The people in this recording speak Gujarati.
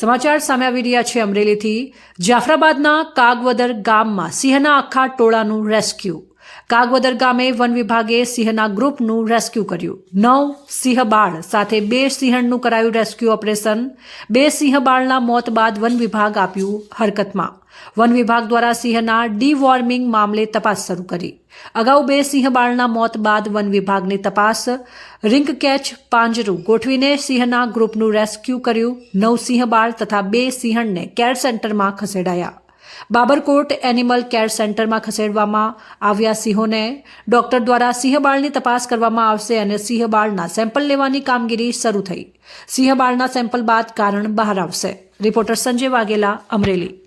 સમાચાર સામે આવી રહ્યા છે અમરેલીથી. જાફરાબાદના કાગવદર ગામમાં સિંહના આખા ટોળાનું રેસ્ક્યુ. કાગવદર ગામે વન વિભાગે સિંહના ગ્રુપનું રેસ્ક્યુ કર્યું. નવ સિંહ બાળ સાથે બે સિંહણનું કરાયું રેસ્ક્યુ ઓપરેશન. બે સિંહ બાળના મોત બાદ વન વિભાગ આપ્યું હરકતમાં. વન વિભાગ દ્વારા સિંહના ડીવોર્મિંગ મામલે તપાસ શરૂ કરી. અગાઉ બે સિંહ બાળના મોત બાદ વન વિભાગની તપાસ. રિંક કેચ પાંજરું ગોઠવીને સિંહના ગ્રુપનું રેસ્ક્યુ કર્યું. નવ સિંહ બાળ તથા બે સિંહણને કેર સેન્ટરમાં ખસેડાયા. બાબરકોટ એનિમલ કેર સેન્ટરમાં ખસેડવામાં આવ્યા સિંહોને. ડોક્ટર દ્વારા સિંહબાળની તપાસ કરવામાં આવશે અને સિંહબાળના સેમ્પલ લેવાની કામગીરી શરૂ થઈ. સિંહબાળના સેમ્પલ બાદ કારણ બહાર આવશે. રિપોર્ટર સંજય વાઘેલા, અમરેલી.